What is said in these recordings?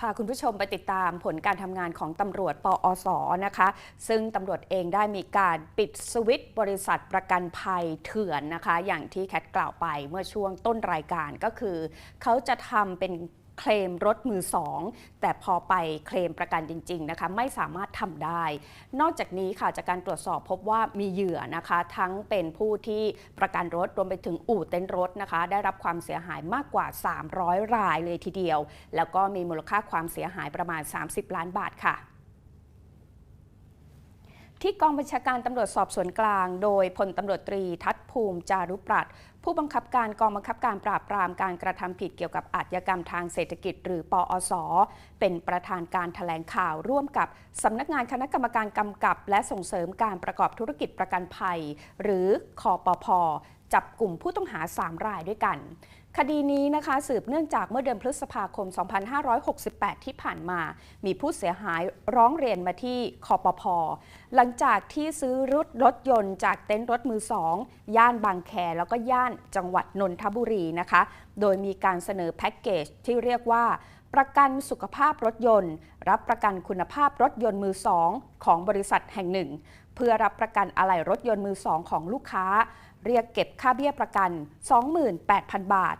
พาคุณผู้ชมไปติดตามผลการทำงานของตำรวจ ปอสนะคะ ซึ่งตำรวจเองได้มีการปิดสวิตช์บริษัทประกันภัยเถื่อนนะคะ อย่างที่แคทกล่าวไปเมื่อช่วงต้นรายการก็คือ เขาจะทำเป็น เคลมรถมือสองแต่พอไปเคลมประกันจริง ๆ นะคะไม่สามารถทำได้ นอกจากนี้ค่ะจากการตรวจสอบพบว่ามีเหยื่อนะคะ ทั้งเป็นผู้ที่ประกันรถรวมไปถึงอู่เต้นรถนะคะ ได้รับความเสียหายมากกว่า 300 รายเลยทีเดียว แล้วก็มีมูลค่าความเสียหายประมาณ 30 ล้านบาทค่ะ ที่กองบัญชาการตำรวจสอบสวนกลาง โดยพลตำรวจตรีทัศภูมิจารุปรัตน์ผู้บังคับการกองบังคับการปราบปรามการกระทำผิดเกี่ยวกับอาชญากรรมทางเศรษฐกิจ หรือปอส เป็นประธานการแถลงข่าวร่วมกับสำนักงานคณะกรรมการกำกับ และส่งเสริมการประกอบธุรกิจประกันภัย หรือคอปพ จับกลุ่มผู้ต้องหา 3 รายด้วยกัน คดีนี้นะคะสืบเนื่องจากเมื่อเดือนพฤษภาคม 2568 ที่ผ่านมา มีผู้เสียหายร้องเรียนมาที่คอปพหลังจากที่ซื้อรถรถยนต์จากเต็นท์รถมือสองย่านบางแคแล้วก็ย่านจังหวัดนนทบุรีนะคะ โดยมีการเสนอแพ็กเกจที่เรียกว่าประกันสุขภาพรถยนต์ รับประกันคุณภาพรถยนต์มือสองของบริษัทแห่งหนึ่ง เพื่อรับประกันอะไหล่รถยนต์มือสองของลูกค้า เรียกเก็บค่าเบี้ยประกัน 28,000 บาท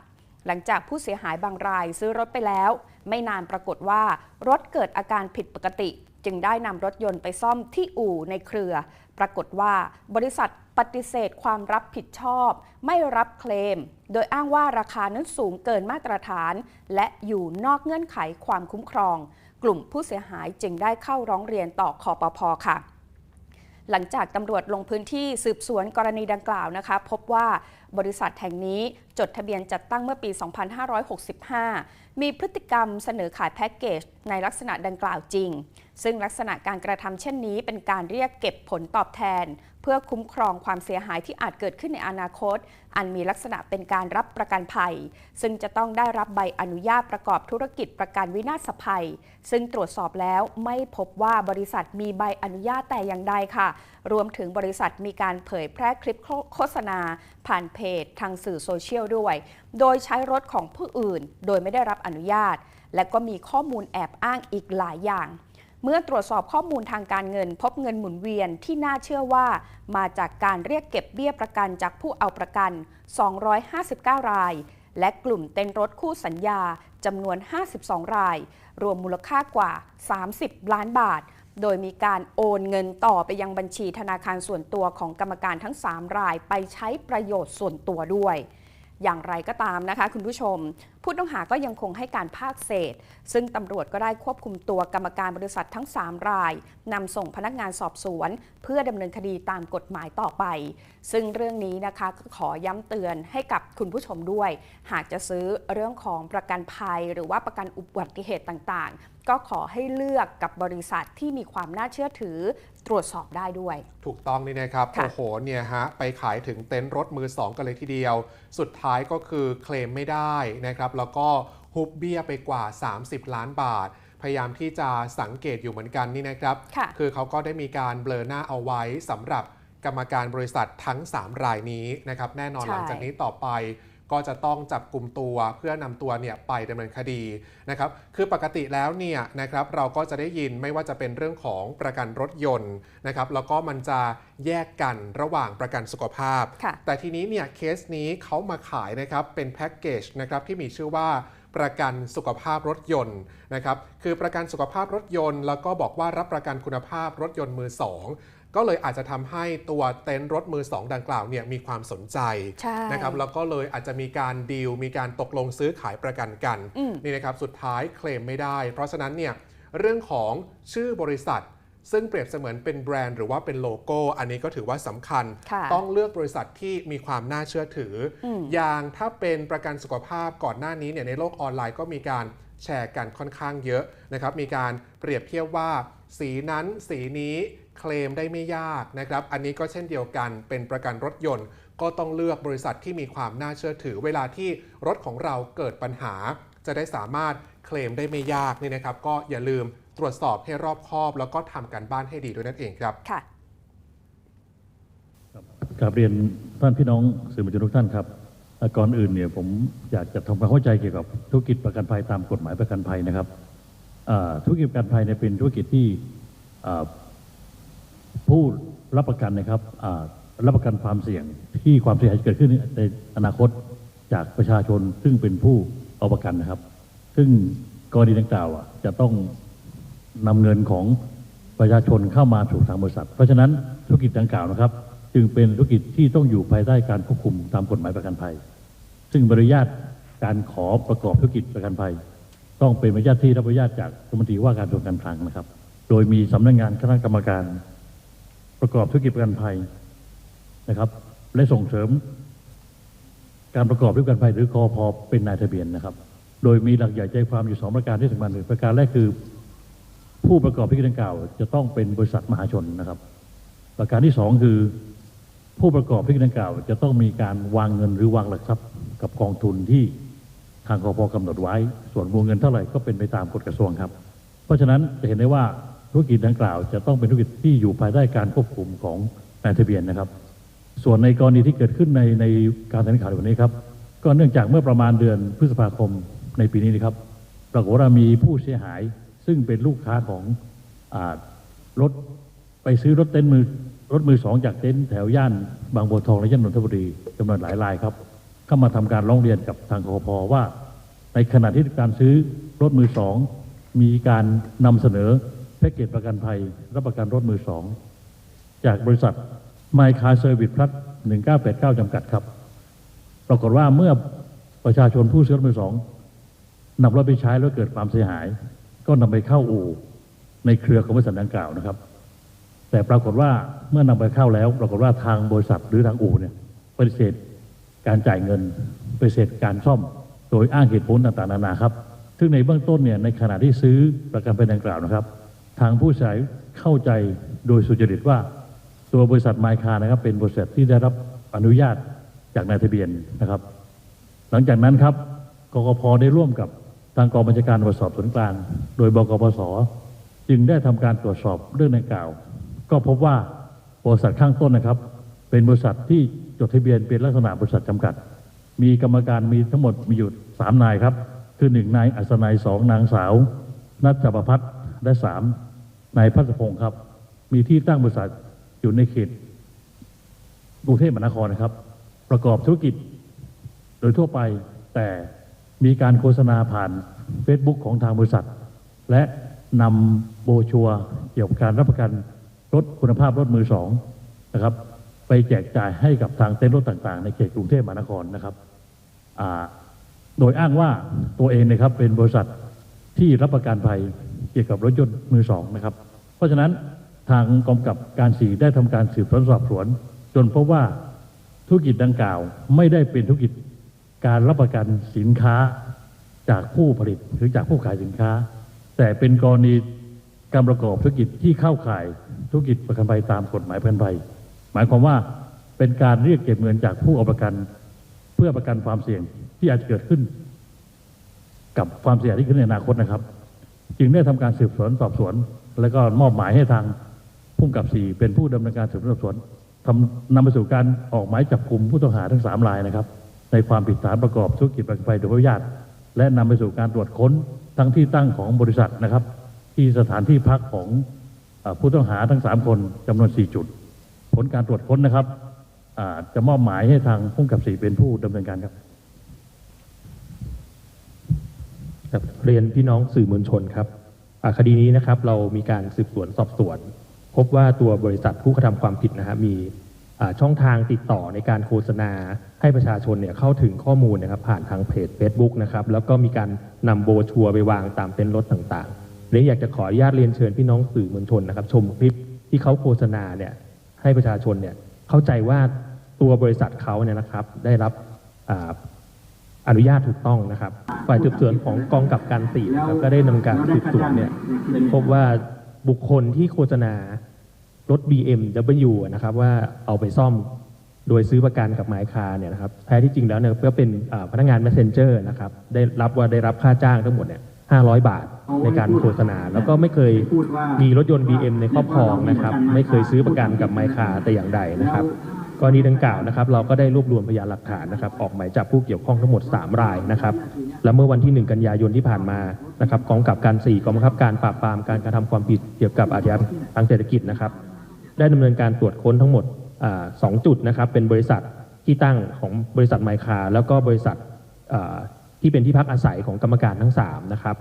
หลังจากผู้เสียหายบางรายซื้อรถไปแล้ว ไม่นานปรากฏว่ารถเกิดอาการผิดปกติ จึงได้นำรถยนต์ไปซ่อมที่อู่ในเครือ ปรากฏว่าบริษัทปฏิเสธความรับผิดชอบ ไม่รับเคลม โดยอ้างว่าราคานั้นสูงเกินมาตรฐาน และอยู่นอกเงื่อนไขความคุ้มครอง กลุ่มผู้เสียหายจึงได้เข้าร้องเรียนต่อคอปพค่ะ หลังจากตำรวจลงพื้นที่สืบสวนกรณีดังกล่าวนะคะ พบว่าบริษัทแห่งนี้จดทะเบียนจัดตั้งเมื่อปี 2565 มีพฤติกรรมเสนอขายแพ็กเกจในลักษณะดังกล่าวจริง ซึ่งลักษณะการกระทำเช่นนี้ เป็นการเรียกเก็บผลตอบแทน เพื่อคุ้มครองความเสียหายที่อาจเกิดขึ้นในอนาคต อันมีลักษณะเป็นการรับประกันภัย ซึ่งจะต้องได้รับใบอนุญาตประกอบธุรกิจประกันวินาศภัย ซึ่งตรวจสอบแล้วไม่พบว่าบริษัทมีใบอนุญาตแต่อย่างใดค่ะ รวมถึงบริษัทมีการเผยแพร่คลิปโฆษณา ผ่านเพจ ทางสื่อโซเชียลด้วย โดยใช้รถของผู้อื่น โดยไม่ได้รับอนุญาต และก็มีข้อมูลแอบอ้างอีกหลายอย่าง เมื่อตรวจสอบข้อมูลทางการเงิน พบเงินหมุนเวียนที่น่าเชื่อว่า มาจากการเรียกเก็บเบี้ยประกันจากผู้เอาประกัน 259 ราย และกลุ่มเต็นท์รถคู่สัญญาจำนวน 52 ราย รวมมูลค่ากว่า 30 ล้านบาท โดยมีการโอนเงินต่อไปยังบัญชีธนาคารส่วนตัวของกรรมการทั้ง 3 รายไปใช้ประโยชน์ส่วนตัวด้วย อย่างไรก็ตามนะคะคุณผู้ชม ผู้ต้องหาก็ยังคงให้การภาคเศษ ซึ่งตำรวจก็ได้ควบคุมตัวกรรมการบริษัททั้ง 3 รายนำส่งพนักงานสอบสวน เพื่อดำเนินคดีตามกฎหมายต่อไป ซึ่งเรื่องนี้นะคะก็ขอย้ำเตือนให้กับคุณผู้ชมด้วย หากจะซื้อเรื่องของประกันภัย หรือว่าประกันอุบัติเหตุต่างๆ ก็ขอให้เลือกกับบริษัทที่มีความน่าเชื่อถือตรวจสอบได้ด้วย ถูกต้องนี่นะครับค่ะโอ้โหเนี่ยฮะ ไปขายถึงเต็นท์รถมือ 2 กันเลยทีเดียว สุดท้ายก็คือเคลมไม่ได้นะครับ แล้วก็ฮุบเบี้ยไปกว่า 30 ล้านบาท พยายามที่จะสังเกตอยู่เหมือนกันนี่นะครับค่ะคือเขาก็ได้มีการเบลอหน้าเอาไว้สำหรับกรรมการบริษัททั้ง 3 รายนี้นะครับแน่นอนใช่หลังจากนี้ต่อไป ก็จะต้องจับกลุ่มตัวเพื่อนำตัวเนี่ยไปดำเนินคดีนะครับคือปกติแล้วเนี่ยนะครับเราก็จะได้ยินไม่ว่าจะเป็นเรื่องของประกันรถยนต์นะครับแล้วก็มันจะแยกกันระหว่างประกันสุขภาพค่ะแต่ทีนี้เนี่ยเคสนี้เขามาขายนะครับเป็นแพ็กเกจนะครับที่มีชื่อว่าประกันสุขภาพรถยนต์นะครับคือประกันสุขภาพรถยนต์ แล้วก็บอกว่ารับประกันคุณภาพรถยนต์มือสอง ก็เลยอาจจะทำให้ตัวเต็นท์รถมือสองดังกล่าวเนี่ยมีความสนใจใช่นะครับแล้วก็เลยอาจจะมีการดีลมีการตกลงซื้อขายประกันกันอืมนี่นะครับสุดท้ายเคลมไม่ได้ เพราะฉะนั้นเนี่ยเรื่องของชื่อบริษัทซึ่งเปรียบเสมือนเป็นแบรนด์หรือว่าเป็นโลโก้ อันนี้ก็ถือว่าสำคัญค่ะต้องเลือกบริษัทที่มีความน่าเชื่อถืออมอย่างถ้าเป็นประกันสุขภาพก่อนหน้านี้เนี่ยในโลกออนไลน์ก็มีการ แชร์กันค่อนข้างเยอะนะครับ มีการเปรียบเทียบว่า สีนั้นสีนี้เคลมได้ไม่ยากนะครับ อันนี้ก็เช่นเดียวกันเป็นประกันรถยนต์ ก็ต้องเลือกบริษัทที่มีความน่าเชื่อถือ เวลาที่รถของเราเกิดปัญหา จะได้สามารถเคลมได้ไม่ยากนี่นะครับ ก็อย่าลืมตรวจสอบให้รอบคอบ แล้วก็ทำการบ้านให้ดีด้วยนั่นเองครับค่ะกราบเรียนท่านพี่น้องสื่อมวลชนทุกท่านครับ ก่อนอื่นเนี่ยผมอยากจะทำความเข้าใจเกี่ยวกับธุรกิจประกันภัยตามกฎหมายประกันภัยนะครับธุรกิจประกันภัยเนี่ยเป็นธุรกิจที่ผู้รับประกันนะครับรับประกันความเสี่ยงที่ความเสียหายเกิดขึ้นในอนาคตจากประชาชนซึ่งเป็นผู้เอาประกันนะครับ ซึ่งกรณีดังกล่าวอะจะต้องนำเงินของประชาชนเข้ามาสู่ทางบริษัท เพราะฉะนั้นธุรกิจดังกล่าวนะครับ จึงเป็นธุรกิจที่ต้องอยู่ภายใต้การควบคุมตามกฎหมายประกันภัย ซึ่งบอนุญาตการขอประกอบธุรกิจประกันภัย ต้องเป็นบอนุญาตที่รับอนุญาตจากรัฐมนตรีว่าการกระทรวงการคลังนะครับ โดยมีสำนักงานคณะกรรมการ ประกอบธุรกิจประกันภัยนะครับ และส่งเสริม การประกอบธุรกิจประกันภัยหรือคอพอเป็นนายทะเบียนนะครับ โดยมีหลักใหญ่ใจความอยู่สองประการที่สำคัญหนึ่งประการแรกคือ ผู้ประกอบธุรกิจดังกล่าว จะต้องเป็นบริษัทมหาชนนะครับ ประการที่สองคือผู้ประกอบธุรกิจดังกล่าว จะต้องมีการวางเงินหรือวางหลักทรัพย์ กับกองทุนที่ทางกพกำหนดไว้ ส่วนวงเงินเท่าไหร่ก็เป็นไปตามกฎกระทรวงครับ เพราะฉะนั้นจะเห็นได้ว่าธุรกิจดังกล่าว จะต้องเป็นธุรกิจที่อยู่ภายใต้การควบคุมของนายทะเบียนนะครับ ส่วนในกรณีที่เกิดขึ้นในในการแถลงข่าววันนี้ครับ ก็เนื่องจากเมื่อประมาณเดือนพฤษภาคมในปีนี้นะครับปรากฏว่ามีผู้เสียหาย ซึ่งเป็นลูกค้าของอรถไปซื้อรถเต็นท์มือรถมือสองจากเต็นท์แถวย่านบางบัวทองและย่านนนทบุรีจำนวนหลายรายครับ เข้ามาทำการร้องเรียนกับทางกพว่า ในขณะที่การซื้อรถมือสองมีการนำเสนอแพ็กเกจประกันภัยรับประกันรถมือสองจากบริษัท My Car Service Plus 1989 จำกัดครับ ปรากฏว่าเมื่อประชาชนผู้ซื้อรถมือสองนำรถไปใช้แล้วเกิดความเสียหาย ก็นำไปเข้าอู่ในเครือของบริษัทดังกล่าวนะครับ แต่ปรากฏว่าเมื่อนำไปเข้าแล้ว ปรากฏว่าทางบริษัทหรือทางอู่เนี่ยปฏิเสธ การจ่ายเงินไปฏิเสธการซ่อม โดยอ้างเหตุผลต่างๆนานาครับ ซึ่งในเบื้องต้นเนี่ยในขณะที่ซื้อประกันภัยดังกล่าวนะครับ ทางผู้ใช้เข้าใจโดยสุจริตว่า ตัวบริษัทไมคานะครับ เป็นบริษัทที่ได้รับอนุญาตจากนายทะเบียนนะครับ หลังจากนั้นครับกกพได้ร่วมกับทางกองบัญชาการตรวจสอบสวนกลาง โดยบกปสจึงได้ทำการตรวจสอบเรื่องดังกล่าว ก็พบว่าบริษัทข้างต้นนะครับ เป็นบริษัทที่ จดทะเบียนเป็นลักษณะบริษัทจำกัด มีกรรมการมีทั้งหมดมีอยู่สามนายครับ คือหนึ่งนายอัศนัยสองนางสาว นัทจับพัฒน์และสามนายพัฒพงศ์ครับ มีที่ตั้งบริษัทอยู่ในเขตกรุงเทพมหานครนะครับ ประกอบธุรกิจ โดยทั่วไปแต่มีการโฆษณาผ่าน Facebook ของทางบริษัท และนำโบชัวเกี่ยวกับการรับประกันรถคุณภาพรถมือสองนะครับ ไปแจกจ่ายให้กับทางเต้นท์รถต่างๆ ในเขตกรุงเทพมหานครนะครับโดยอ้างว่าตัวเองนะครับเป็นบริษัทที่รับประกันภัยเกี่ยวกับรถยนต์มือสองนะครับ เพราะฉะนั้นทางกองกับการสีได้ทำการสืบสวนสอบสวน จนพบว่าธุรกิจดังกล่าวไม่ได้เป็นธุรกิจการรับประกันสินค้าจากผู้ผลิตหรือจากผู้ขายสินค้า แต่เป็นกรณีการประกอบธุรกิจที่เข้าข่ายธุรกิจประกันภัยตามกฎหมายประกันภัย หมายความว่าเป็นการเรียกเก็บเงินจากผู้เอาประกัน เพื่อประกันความเสี่ยงที่อาจจะเกิดขึ้น กับความเสี่ยงที่ขึ้นในอนาคตนะครับ จึงได้ทำการสืบสวนสอบสวน แล้วก็มอบหมายให้ทางผู้กับสี่เป็นผู้ดำเนินการสืบสวนสอบสวนทำนำไปสู่การออกหมายจับกลุ่มผู้ต้องหาทั้งสามรายนะครับ ในความผิดฐานประกอบธุรกิจประกันภัยโดยไม่อนุญาต และนำไปสู่การตรวจค้นทั้งที่ตั้งของบริษัทนะครับ ที่สถานที่พักของผู้ต้องหาทั้งสามคนจำนวนสี่จุด ผลการตรวจค้นนะครับจะมอบหมายให้ทางผู้กำกับสี่เป็นผู้ดำเนินการครับครับ เรียนพี่น้องสื่อมวลชนครับคดีนี้นะครับ เรามีการสืบสวนสอบสวน พบว่าตัวบริษัทผู้กระทำความผิดนะฮะมีช่องทางติดต่อในการโฆษณาให้ประชาชนเนี่ยเข้าถึงข้อมูลนะครับ ผ่านทางเพจ Facebook นะครับ แล้วก็มีการนำโบชัวไปวางตามเต็นท์รถต่างๆเลยอยากจะขออนุญาตเรียนเชิญพี่น้องสื่อมวลชนนะครับ ชมคลิปที่เขาโฆษณาเนี่ย ให้ประชาชนเนี่ยเข้าใจว่าตัวบริษัทเขาเนี่ยนะครับได้รับออนุญาตถูกต้องนะครับ ฝ่ายสืบสวนของกองกับการสี่นะครับก็ได้นำการสืบสวนเนี่ยพบว่าบุคคลที่โฆษณารถ BMW นะครับว่าเอาไปซ่อมโดยซื้อประกันกับหมายคาเนี่ยนะครับแท้ที่จริงแล้วเนี่ยก็เป็นพนักงาน messenger นะครับได้รับว่าได้รับค่าจ้างทั้งหมดเนี่ย 500 บาทในการโฆษณา แล้วก็ไม่เคยมีรถยนต์ BM ในครอบครองนะครับ ไม่เคยซื้อประกันกับไมคาแต่อย่างใดนะครับกรณีดังกล่าวนะครับเราก็ได้รวบรวมพยานหลักฐานนะครับออกหมายจับผู้เกี่ยวข้องทั้งหมด 3 รายนะครับและเมื่อวันที่ 1 กันยายนที่ผ่านมานะครับกองกับการ 4กองบังคับการปราบปรามการกระทำความผิดเกี่ยวกับอาชญากรรมทางเศรษฐกิจนะครับ ได้ดำเนินการตรวจค้นทั้งหมดอาสองจุดนะครับเป็นบริษัทที่ตั้งของบริษัทไมคาแล้วก็บริษัทอ่า ที่เป็นที่พักอาศัยของกรรมการทั้งสามนะครับ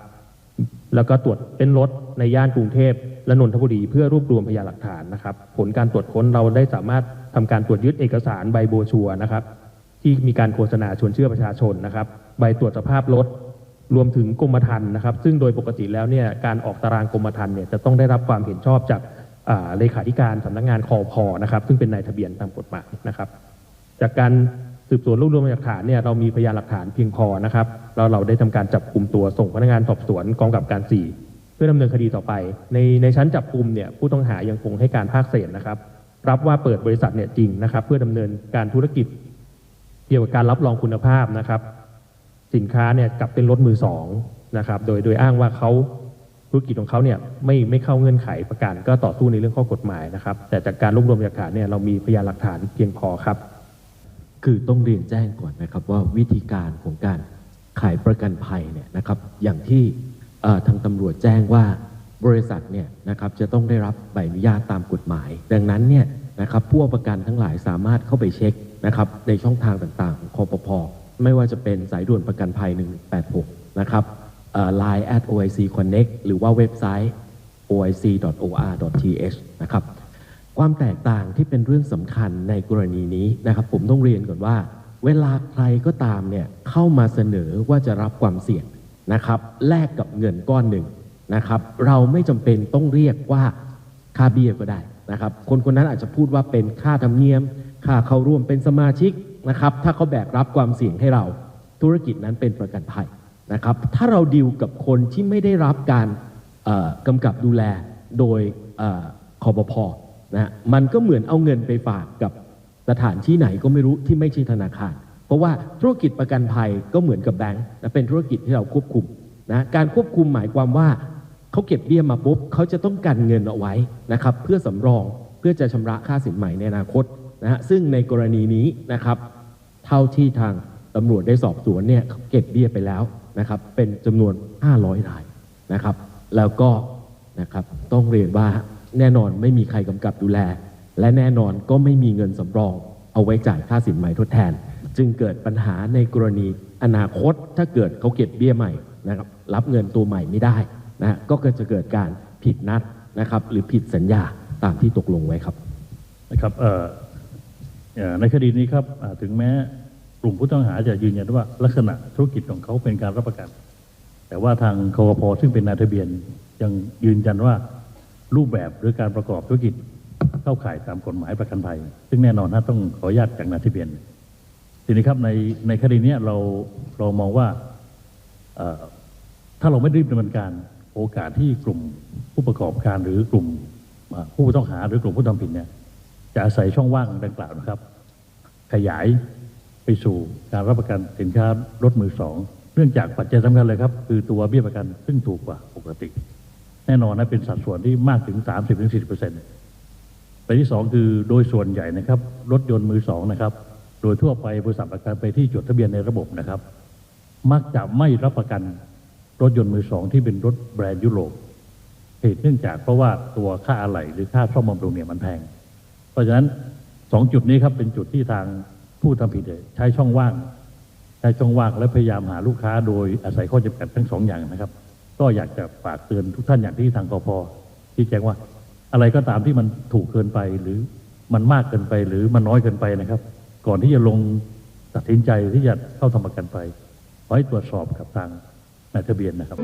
แล้วก็ตรวจเป็นรถในย่านกรุงเทพและนนทบุรีเพื่อรวบรวมพยานหลักฐานนะครับ ผลการตรวจค้นเราได้สามารถทำการตรวจยึดเอกสารใบโบชัวนะครับ ที่มีการโฆษณาชวนเชื่อประชาชนนะครับ ใบตรวจสภาพรถรวมถึงกรมธรรม์นะครับ ซึ่งโดยปกติแล้วเนี่ยการออกตารางกรมธรรม์เนี่ยจะต้องได้รับความเห็นชอบจากาเลขาธิการสำนักงานคอพอนะครับ ซึ่งเป็นนายทะเบียนตามกฎหมายนะครับ จากการ สืบสวนรวบรวมหลักฐานเนี่ยเรามีพยานหลักฐานเพียงพอนะครับแล้วเราได้ทำการจับกลุ่มตัวส่งพนักงานสอบสวนกองกับการ 4 เพื่อดำเนินคดีต่อไป ในในชั้นจับกลุ่มเนี่ยผู้ต้องหายังคงให้การภาคเศษนะครับรับว่าเปิดบริษัทเนี่ยจริงนะครับ เพื่อดำเนินการธุรกิจ เกี่ยวกับการรับรองคุณภาพนะครับ สินค้าเนี่ยกลับเป็นรถมือสองนะครับ โดยโดยอ้างว่าเขาธุรกิจของเขาเนี่ยไม่ไม่เข้าเงื่อนไขประกันก็ต่อสู้ในเรื่องข้อกฎหมายนะครับ แต่จากการรวบรวมหลักฐานเนี่ยเรามีพยานหลักฐานเพียงพอครับ คือต้องเรียนแจ้งก่อนนะครับว่าวิธีการของการขายประกันภัยเนี่ยนะครับอย่างที่ทางตำรวจแจ้งว่าบริษัทเนี่ยนะครับจะต้องได้รับใบอนุญาตตามกฎหมาย ดังนั้นเนี่ยนะครับผู้เอาประกันทั้งหลายสามารถเข้าไปเช็คนะครับในช่องทางต่างๆของคอปพอไม่ว่าจะเป็นสายด่วนประกันภัย 186 นะครับเอ่อ line at oic connect หรือว่าเว็บไซต์ oic.or.th นะครับ ความแตกต่างที่เป็นเรื่องสำคัญในกรณีนี้นะครับ ผมต้องเรียนก่อนว่า เวลาใครก็ตามเนี่ยเข้ามาเสนอว่าจะรับความเสี่ยงนะครับ แลกกับเงินก้อนหนึ่งนะครับ เราไม่จำเป็นต้องเรียกว่าค่าเบี้ยก็ได้นะครับ คนคนนั้นอาจจะพูดว่าเป็นค่าธรรมเนียม ค่าเข้าร่วมเป็นสมาชิกนะครับ ถ้าเขาแบกรับความเสี่ยงให้เรา ธุรกิจนั้นเป็นประกันภัยนะครับ ถ้าเราดิวกับคนที่ไม่ได้รับการกำกับดูแลโดยเออคอปพ นะมันก็เหมือนเอาเงินไปฝากกับสถานที่ไหนก็ไม่รู้ที่ไม่ใช่ธนาคาร เพราะว่าธุรกิจประกันภัยก็เหมือนกับแบงก์นะเป็นธุรกิจที่เราควบคุมนะการควบคุมหมายความว่าเขาเก็บเบี้ยมาปุ๊บเขาจะต้องกันเงินเอาไว้นะครับเพื่อสำรองเพื่อจะชำระค่าสินใหม่ในอนาคตนะฮะซึ่งในกรณีนี้นะครับเท่าที่ทางตำรวจได้สอบสวนเนี่ยเขาเก็บเบี้ยไปแล้วนะครับเป็นจำนวน 500 รายนะครับ แล้วก็นะครับต้องเรียนว่า แน่นอนไม่มีใครกำกับดูแล และแน่นอนก็ไม่มีเงินสำรอง เอาไว้จ่ายค่าสินใหม่ทดแทน จึงเกิดปัญหาในกรณีอนาคตถ้าเกิดเขาเก็บเบี้ยใหม่นะครับรับเงินตัวใหม่ไม่ได้นะฮะก็จะเกิดการผิดนัดนะครับหรือผิดสัญญาตามที่ตกลงไว้ครับนะครับเอ่อในคดีนี้ครับถึงแม้กลุ่มผู้ต้องหาจะยืนยันว่าลักษณะธุรกิจของเขาเป็นการรับประกัน แต่ว่าทางคอพซึ่งเป็นนายทะเบียนยังยืนยันว่า รูปแบบหรือการประกอบธุรกิจเข้าข่ายตามกฎหมายประกันภัย ซึ่งแน่นอนนะต้องขออนุญาตจากนายทะเบียนทีนี้ครับในในคดีนี้เราเรามองว่าถ้าเราไม่รีบดำเนินการโอกาสที่กลุ่มผู้ประกอบการหรือกลุ่มผู้ต้องหาหรือกลุ่มผู้ทำผิดเนี่ยจะอาศัยช่องว่างดังกล่าวนะครับ ขยายไปสู่การรับประกันสินค้ารถมือสองเนื่องจากปัจจัยสำคัญเลยครับ คือตัวเบี้ยประกันซึ่งถูกกว่าปกติ แน่นอนนะเป็นสัดส่วนที่มากถึง 30-40%ไปที่สองคือโดยส่วนใหญ่นะครับ รถยนต์มือสองนะครับ โดยทั่วไปบริษัทประกันไปที่จดทะเบียนในระบบนะครับ มักจะไม่รับประกันรถยนต์มือสองที่เป็นรถแบรนด์ยุโรปเหตุเนื่องจากเพราะว่าตัวค่าอะไหล่หรือค่าซ่อมบำรุงเนี่ยมันแพง เพราะฉะนั้นสองจุดนี้ครับเป็นจุดที่ทางผู้ทำผิดใช้ช่องว่าง ใช้ช่องว่างและพยายามหาลูกค้าโดยอาศัยข้อจำกัดทั้งสองอย่างนะครับ ก็อยากจะฝากเตือนทุกท่านอย่างที่ทางกพที่แจ้งว่า อะไรก็ตามที่มันถูกเกินไปหรือมันมากเกินไปหรือมันน้อยเกินไปนะครับ ก่อนที่จะลงตัดสินใจที่จะเข้าทำประกันไปขอให้ตรวจสอบกับทางนายทะเบียนนะครับ